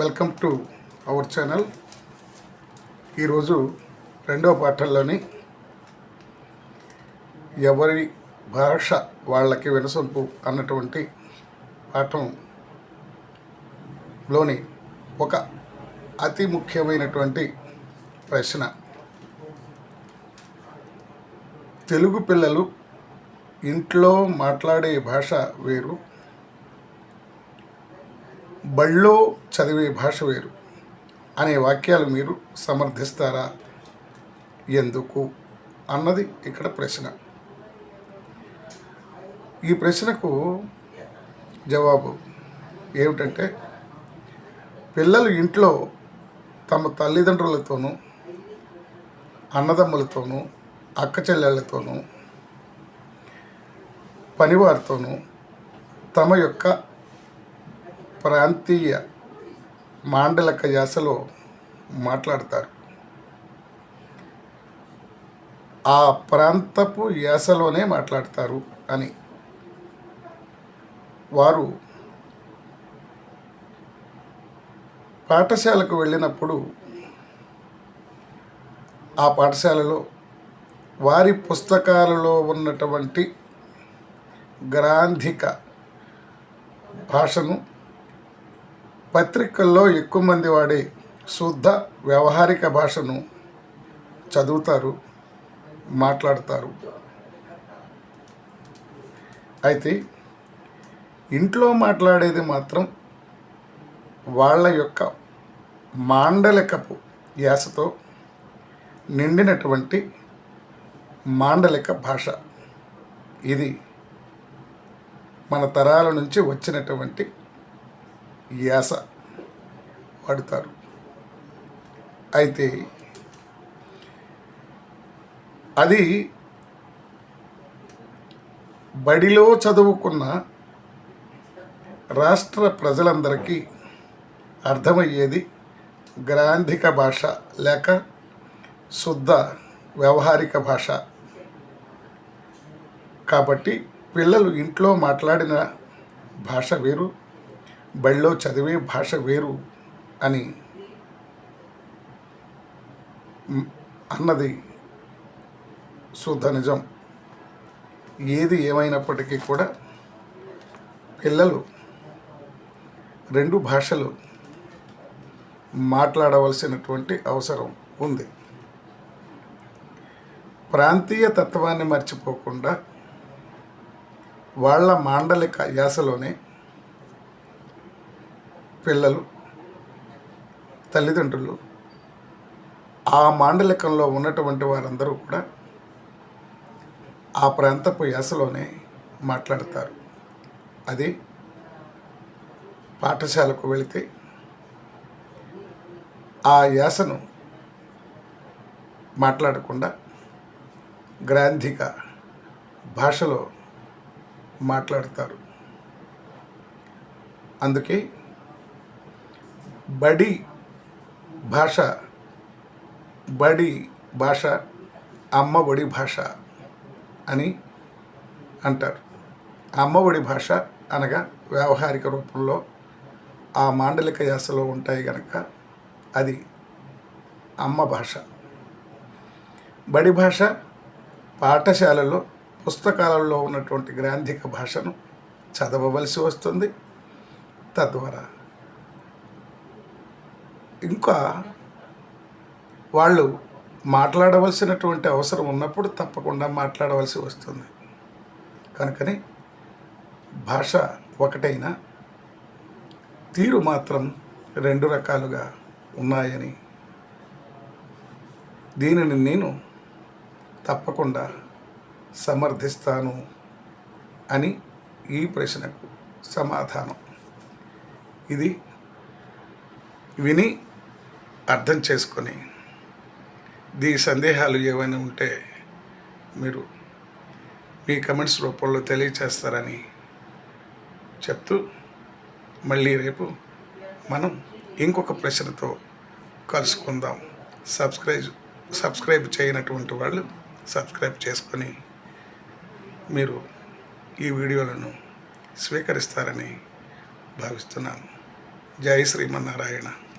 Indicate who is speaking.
Speaker 1: Welcome to our channel. ఈరోజు రెండవ పాఠంలోని ఎవరి భాష వాళ్ళకి వినసొంపు అన్నటువంటి పాఠంలోని ఒక అతి ముఖ్యమైనటువంటి ప్రశ్న. తెలుగు పిల్లలు ఇంట్లో మాట్లాడే భాష వేరు బళ్ళో చదివే భాష వేరు. అనే వాక్యాలు మీరు సమర్థిస్తారా? ఎందుకు? అన్నది ఇక్కడ ప్రశ్న. ఈ ప్రశ్నకు జవాబు ఏమిటంటే పిల్లలు ఇంట్లో తమ తల్లిదండ్రులతోనూ అన్నదమ్ములతోనూ అక్క చెల్లెళ్ళతోనూ పనివారితోనూ తమ యొక్క ప్రాంతీయ మాండలిక యాసలో మాట్లాడతారు. ఆ ప్రాంతపు యాసలోనే మాట్లాడతారు అని. వారు పాఠశాలకు వెళ్ళినప్పుడు ఆ పాఠశాలలో వారి పుస్తకాలలో ఉన్నటువంటి గ్రాంధిక భాషను పత్రికల్లో ఎక్కువ మంది వాడే శుద్ధ వ్యవహారిక భాషను చదువుతారు మాట్లాడతారు. అయితే ఇంట్లో మాట్లాడేది మాత్రం వాళ్ళ యొక్క మాండలికపు యాసతో నిండినటువంటి మాండలిక భాష. ఇది మన తరాల నుంచి వచ్చినటువంటి యాస వాడతారు. అయితే అది బడిలో చదువుకున్న రాష్ట్ర ప్రజలందరికీ అర్థమయ్యేది గ్రాంధిక భాష లేక శుద్ధ వ్యవహారిక భాష. కాబట్టి పిల్లలు ఇంట్లో మాట్లాడిన భాష వేరు బళ్ళో చదివే భాష వేరు అని అన్నది శుద్ధ నిజం. ఏది ఏమైనప్పటికీ కూడా పిల్లలు రెండు భాషలు మాట్లాడవలసినటువంటి అవసరం ఉంది. ప్రాంతీయ తత్వాన్ని మర్చిపోకుండా వాళ్ళ మాండలిక యాసలోనే పిల్లలు తల్లిదండ్రులు ఆ మాండలికంలో ఉన్నటువంటి వారందరూ కూడా ఆ ప్రాంతపు యాసలోనే మాట్లాడతారు. అది పాఠశాలకు వెళితే ఆ యాసను మాట్లాడకుండా గ్రాంధిక భాషలో మాట్లాడతారు. అందుకే బడి భాష బడి భాష అమ్మ ఒడి భాష అని అంటారు. అమ్మ ఒడి భాష అనగా వ్యావహారిక రూపంలో ఆ మాండలిక యాసలో ఉంటాయి కనుక అది అమ్మ భాష. బడి భాష పాఠశాలలో పుస్తకాలలో ఉన్నటువంటి గ్రాంధిక భాషను చదవవలసి వస్తుంది. తద్వారా ఇంకా వాళ్ళు మాట్లాడవలసినటువంటి అవసరం ఉన్నప్పుడు తప్పకుండా మాట్లాడవలసి వస్తుంది. కనుకని భాష ఒకటైనా తీరు మాత్రం రెండు రకాలుగా ఉన్నాయని దీనిని నేను తప్పకుండా సమర్థిస్తాను అని ఈ ప్రశ్నకు సమాధానం. ఇది విని అర్థం చేసుకొని దీని సందేహాలు ఏవైనా ఉంటే మీరు మీ కమెంట్స్ రూపంలో తెలియచేస్తారని చెప్తూ మళ్ళీ రేపు మనం ఇంకొక ప్రశ్నతో కలుసుకుందాం. సబ్స్క్రైబ్ సబ్స్క్రైబ్ చేయనటువంటి వాళ్ళు సబ్స్క్రైబ్ చేసుకొని మీరు ఈ వీడియోలను స్వీకరిస్తారని భావిస్తున్నాను. జై శ్రీమన్నారాయణ.